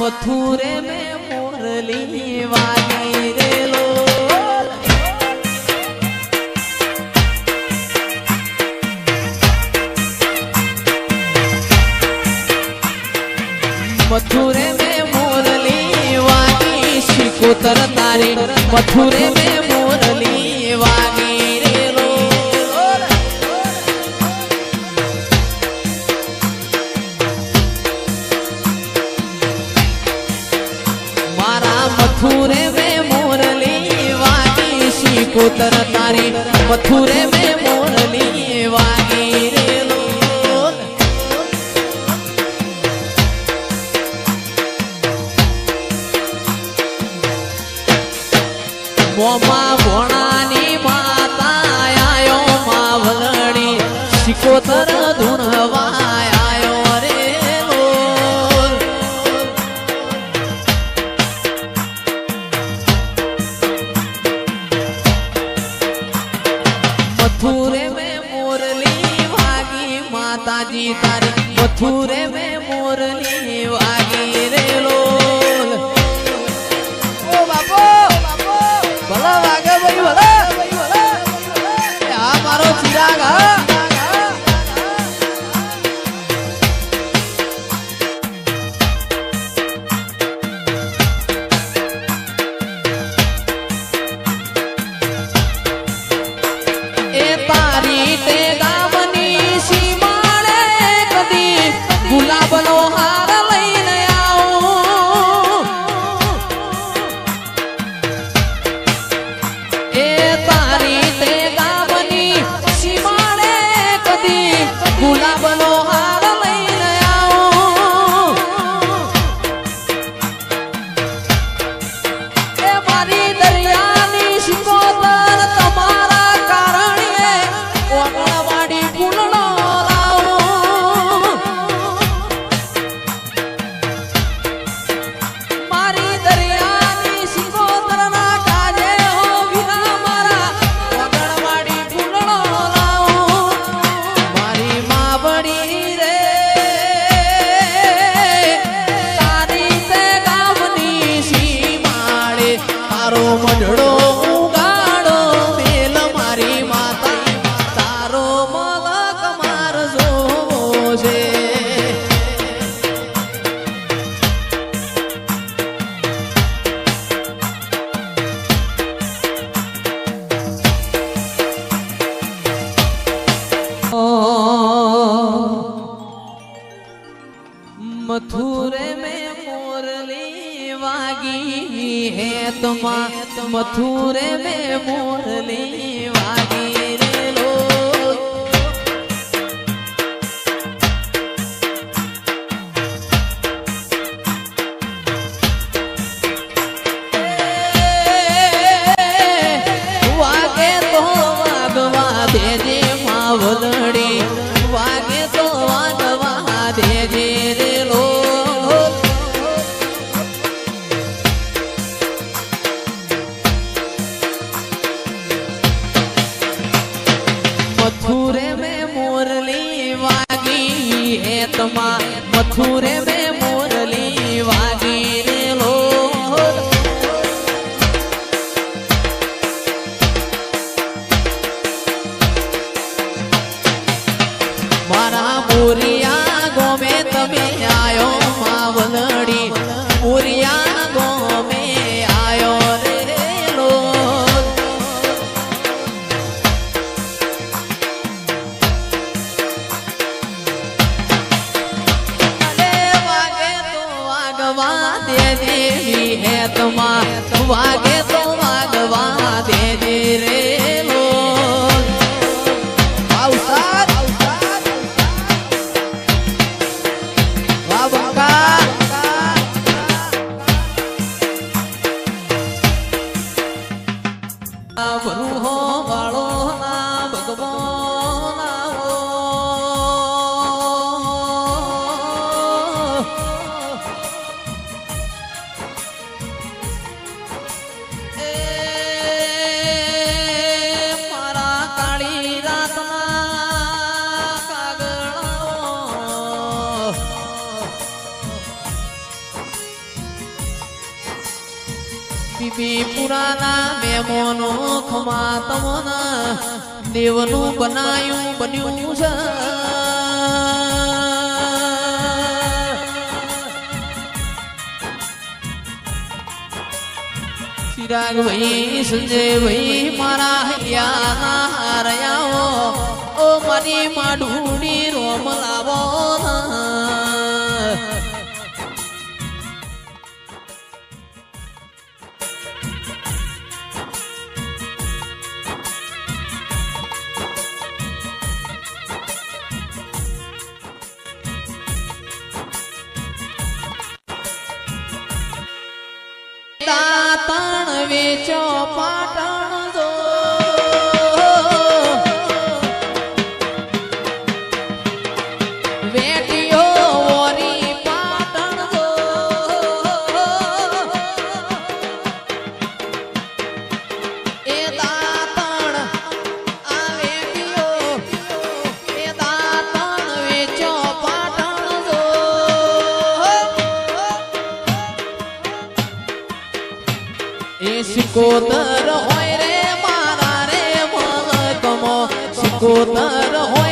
मथुरे में मुरली वाली रे लो मथुरे में मुरली वाली शिकोतर तारे मथुरे में પીપુરાના મેમોનો ખમા તમોના દેવનું બનાયું, બન્યું છે. ચિરાગ ભાઈ સંજય ભાઈ મારા હૈયાના હારયાઓ. ઓ મારી માડુડી રોમ લાવો. ના આવે છો પાટણ સિકોતર હોય રે મારા રે મગતમાં સિકોતર હોય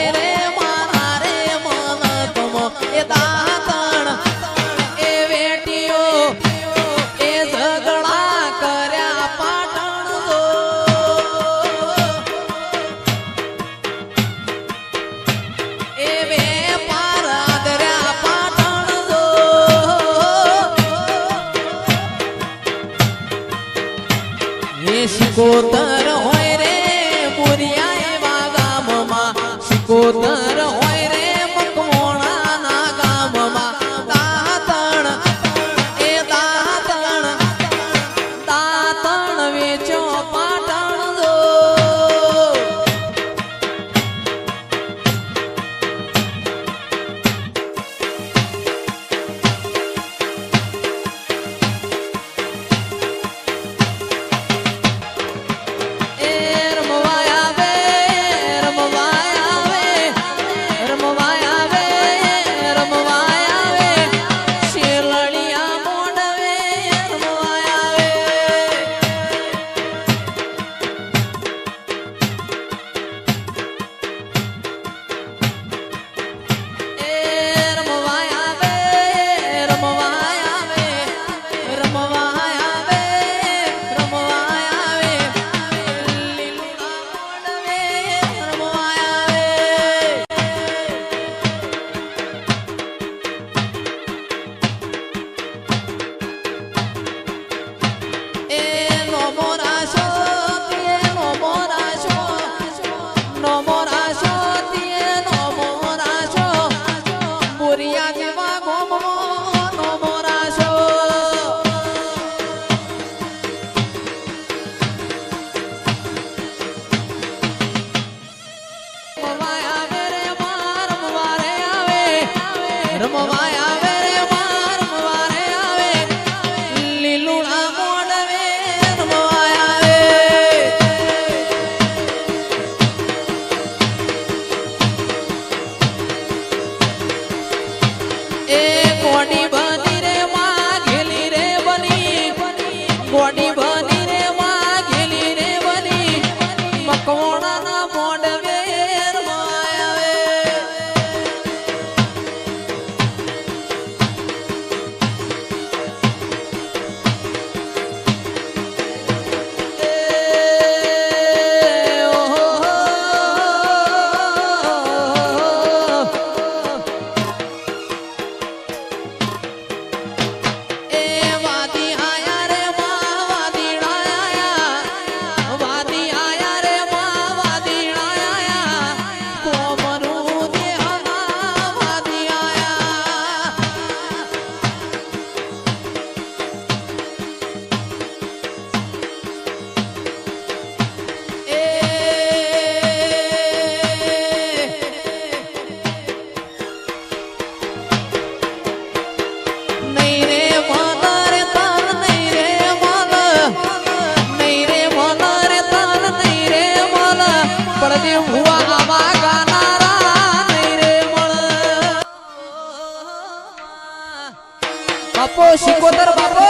બાપો શિકોતર બાપો.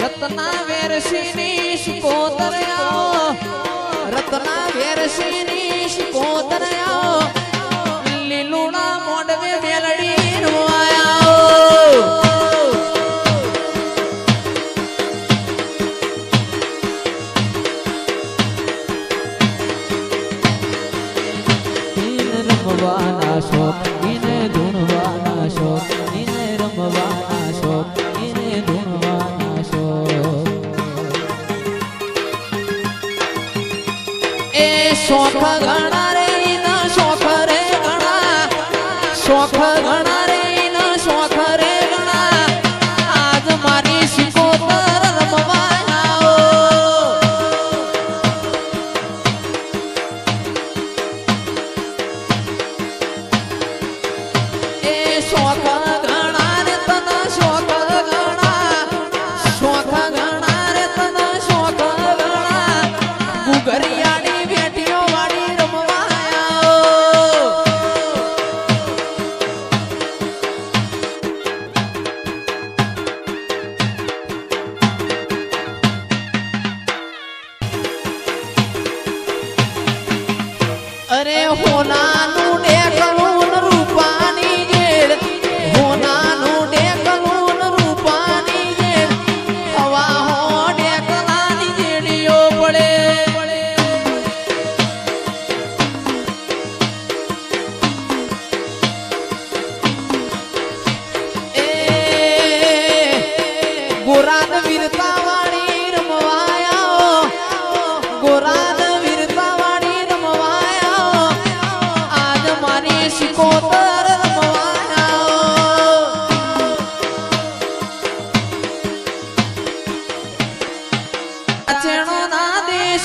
રત્ના વેરસિની શિકોતર રત્ના વેરસિની શિકોતર લીલુણા મોડવે મેલડી નો આયા 说话算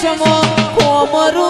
চশমা কোমরু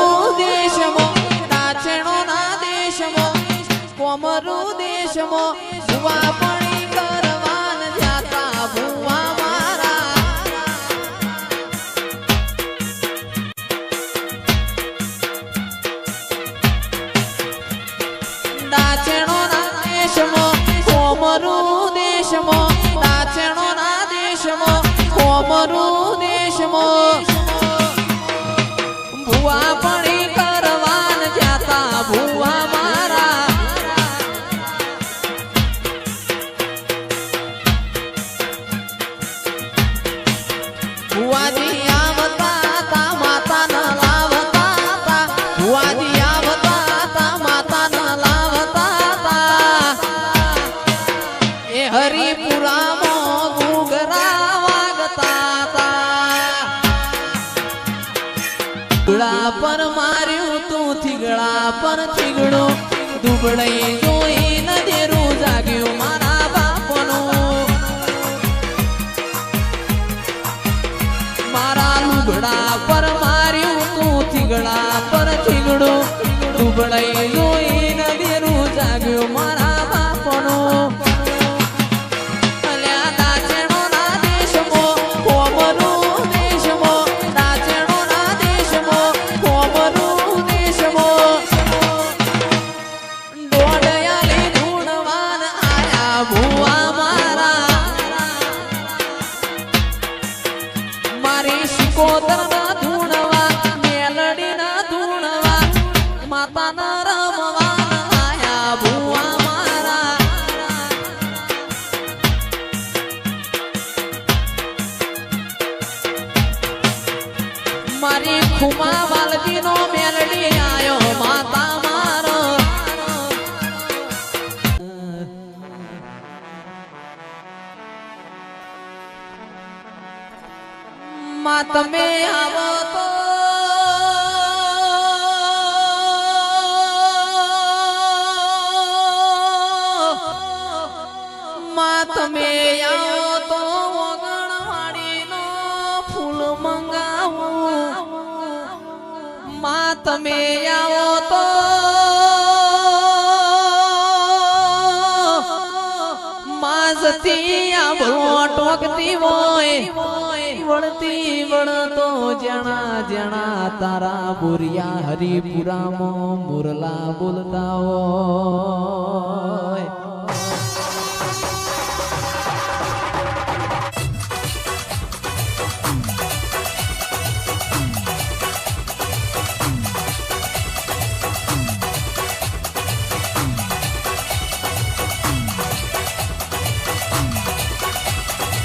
પર ચીગડો દુબળાઈ જોઈ નદેરું જાગ્યું મારા બાપનું મારા લુગડા પર માર્યું તું ચીગડા પર ચીગડો દુબળાઈ જોઈ માં તમે આવો તો. માં તમે આવો તો ઓગણવાડી નો ફૂલ મંગાવું. માં તમે આવો તો. માં જતી આ ટોકતી હોય. વણતી વણતો જણા જણા તારા બુરિયા હરિપુરામાં મુરલા બોલતા હોય.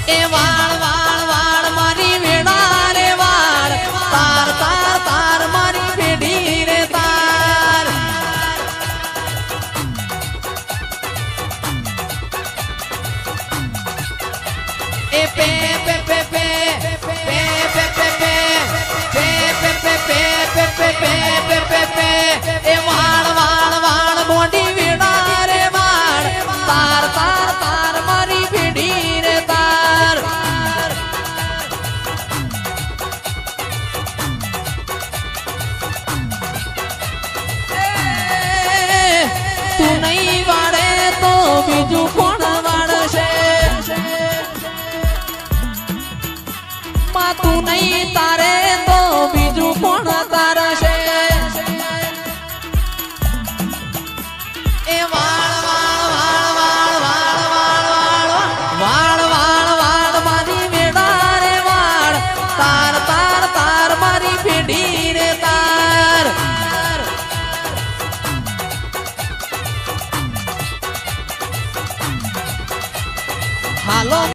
એ વાળ બીજું કોણ વાળશે? માં નહીં તારે